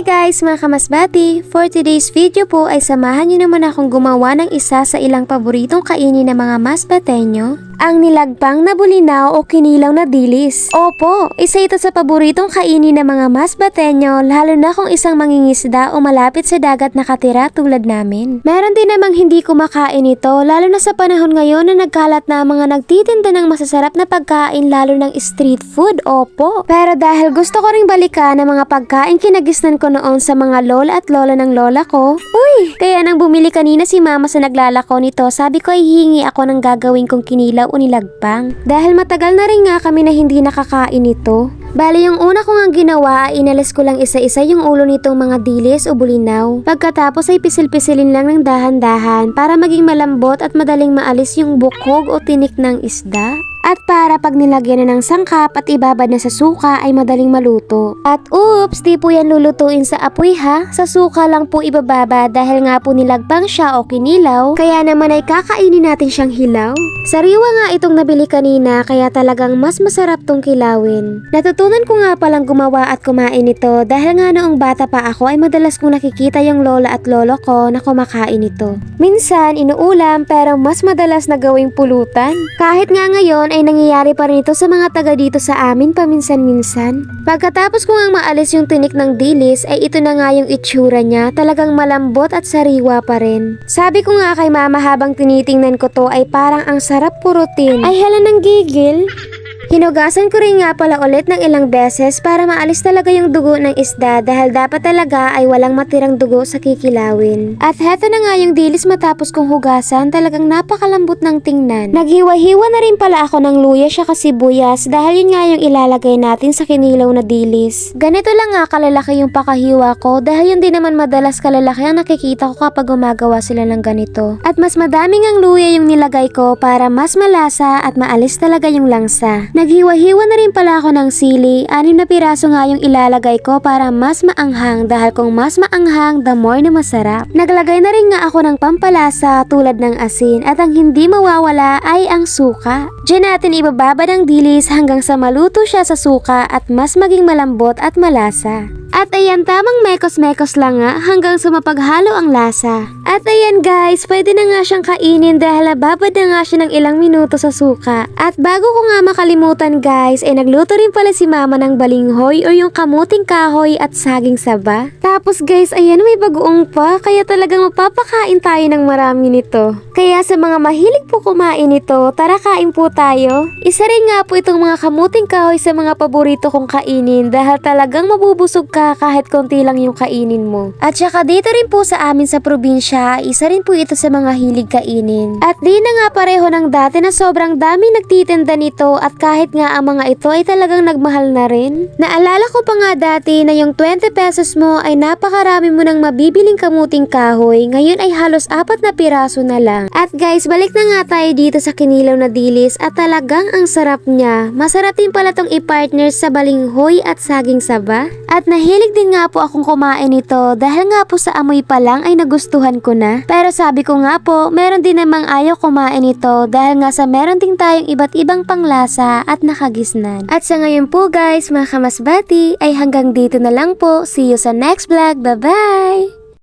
Hi guys mga kamasbati! For today's video po ay samahan niyo naman akong gumawa ng isa sa ilang paboritong kainin ng mga masbatenyo. Ang nilagpang na bulinaw o kinilaw na dilis. Opo, isa ito sa paboritong kainin ng mga masbatenyo lalo na kung isang mangingisda o malapit sa dagat nakatira tulad namin. Meron din namang hindi kumakain ito lalo na sa panahon ngayon na nagkalat na mga nagtitinda ng masasarap na pagkain lalo ng street food. Opo. Pero dahil gusto ko ring balikan ang mga pagkain kinagisnan ko noon sa mga lola at lola ng lola ko. Uy! Kaya nang bumili kanina si mama sa naglalako nito, sabi ko ay hihingi ako ng gagawin kong kinilaw o nilagpang. Dahil matagal na rin nga kami na hindi nakakain ito. Bali yung una ko nga ginawa ay inalis ko lang isa-isa yung ulo nitong mga dilis o bulinaw. Pagkatapos ay pisil-pisilin lang ng dahan-dahan para maging malambot at madaling maalis yung bukhog o tinik ng isda. At para pag nilagyan na ng sangkap at ibabad na sa suka ay madaling maluto. At oops, di po yan lulutuin sa apoy ha. Sa suka lang po ibababa dahil nga po nilagpang siya o kinilaw. Kaya naman ay kakainin natin siyang hilaw. Sariwa nga itong nabili kanina kaya talagang mas masarap tong kilawin. Natutunan ko nga palang gumawa at kumain ito dahil nga noong bata pa ako ay madalas kong nakikita yung lola at lolo ko na kumakain ito. Minsan inuulam pero mas madalas na gawing pulutan. Kahit nga ngayon ay nangyayari pa rin ito sa mga taga dito sa amin paminsan-minsan. Pagkatapos ko nga maalis yung tinik ng dilis ay ito na nga yung itsura niya talagang malambot at sariwa pa rin. Sabi ko nga kay mama habang tinitingnan ko to ay parang ang sarap purutin. Ay hala ng gigil. Hinugasan ko rin nga pala ulit ng ilang beses para maalis talaga yung dugo ng isda dahil dapat talaga ay walang matirang dugo sa kikilawin. At heto na nga yung dilis matapos kong hugasan talagang napakalambot ng tingnan. Naghiwa-hiwa na rin pala ako ng luya siya kasi buyas dahil yun nga yung ilalagay natin sa kinilaw na dilis. Ganito lang nga kalalaki yung pakahiwa ko dahil yun din naman madalas kalalaki ang nakikita ko kapag gumagawa sila ng ganito. At mas madaming ang luya yung nilagay ko para mas malasa at maalis talaga yung langsa. Naghiwa-hiwa na rin pala ako ng sili. Anim na piraso nga yung ilalagay ko para mas maanghang dahil kung mas maanghang, the more na masarap. Naglagay na rin nga ako ng pampalasa tulad ng asin at ang hindi mawawala ay ang suka. Diyan natin ibababa ng dilis hanggang sa maluto siya sa suka at mas maging malambot at malasa. At ayan, tamang mekos-mekos lang nga hanggang sa mapaghalo ang lasa. At ayan guys, pwede na nga siyang kainin dahil nababad na nga siya ng ilang minuto sa suka. At bago ko nga makalimutan guys, ay nagluto rin pala si mama ng balinghoy o yung kamuting kahoy at saging saba. Tapos guys, ayan may bagoong pa, kaya talagang mapapakain tayo ng marami nito. Kaya sa mga mahilig po kumain nito, tara kain po tayo. Isa rin nga po itong mga kamuting kahoy sa mga paborito kong kainin dahil talagang mabubusog ka kahit konti lang yung kainin mo. At saka dito rin po sa amin sa probinsya, isa rin po ito sa mga hilig kainin. At di na nga pareho ng dati na sobrang dami nagtitinda nito at kahit nga ang mga ito ay talagang nagmahal na rin. Naalala ko pa nga dati na yung 20 pesos mo ay napakarami mo nang mabibiling kamuting kahoy, ngayon ay halos apat na piraso na lang. At guys, balik na nga tayo dito sa kinilaw na dilis at talagang ang sarap niya. Masarap din pala tong i-partner sa balinghoy at saging saba. At nahilig din nga po akong kumain nito dahil nga po sa amoy pa lang ay nagustuhan ko na. Pero sabi ko nga po, meron din namang ayaw kumain ito dahil nga sa meron din tayong iba't ibang panglasa at nakagisnan. At sa ngayon po guys, mga kamasbati, ay hanggang dito na lang po. See you sa next vlog. Bye-bye!